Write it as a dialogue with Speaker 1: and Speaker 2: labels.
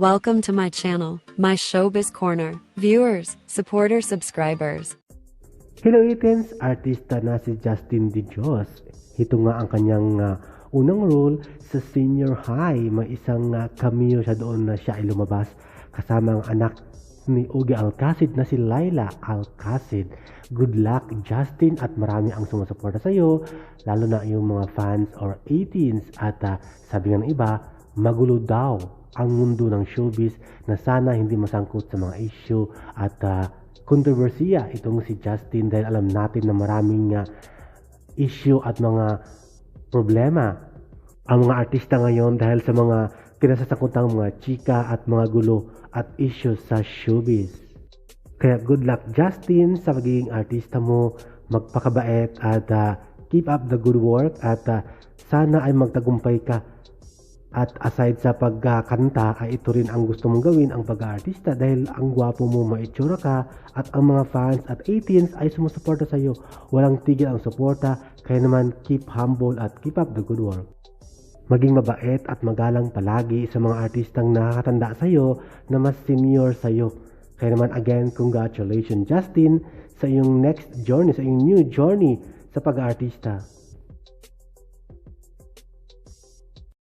Speaker 1: Welcome to my channel, my Showbiz Corner. Viewers, supporters, subscribers.
Speaker 2: Hello Itens, artista na si Justin De Dios. Ito nga ang kanyang ah, unang role sa senior high. May isang ah, cameo siya doon na siya ay lumabas kasama ang anak ni Uge Alcacid na si Laila Alcacid. Good luck Justin at marami ang sumusuporta sa iyo, lalo na yung mga fans or 18s at ah, sabi ng iba, magulo daw ang mundo ng showbiz na sana hindi masangkot sa mga issue at ah, kontrobersiya itong si Justin dahil alam natin na maraming ah, issue at mga problema ang mga artista ngayon dahil sa mga kinasasangkutang mga chika at mga gulo at issues sa showbiz. Kaya good luck Justin sa pagiging artista mo, magpakabait at ah, keep up the good work at ah, sana ay magtagumpay ka. At aside sa pagkakanta ay ito rin ang gusto mong gawin ang pag-aartista dahil ang gwapo mo maitsura ka at ang mga fans at 18s ay sumusuporta sa iyo. Walang tigil ang suporta kaya naman keep humble at keep up the good work. Maging mabait at magalang palagi sa mga artistang nakakatanda sa iyo na mas senior sa iyo. Kaya naman again, congratulations Justin sa iyong next journey, sa iyong new journey sa pag-aartista.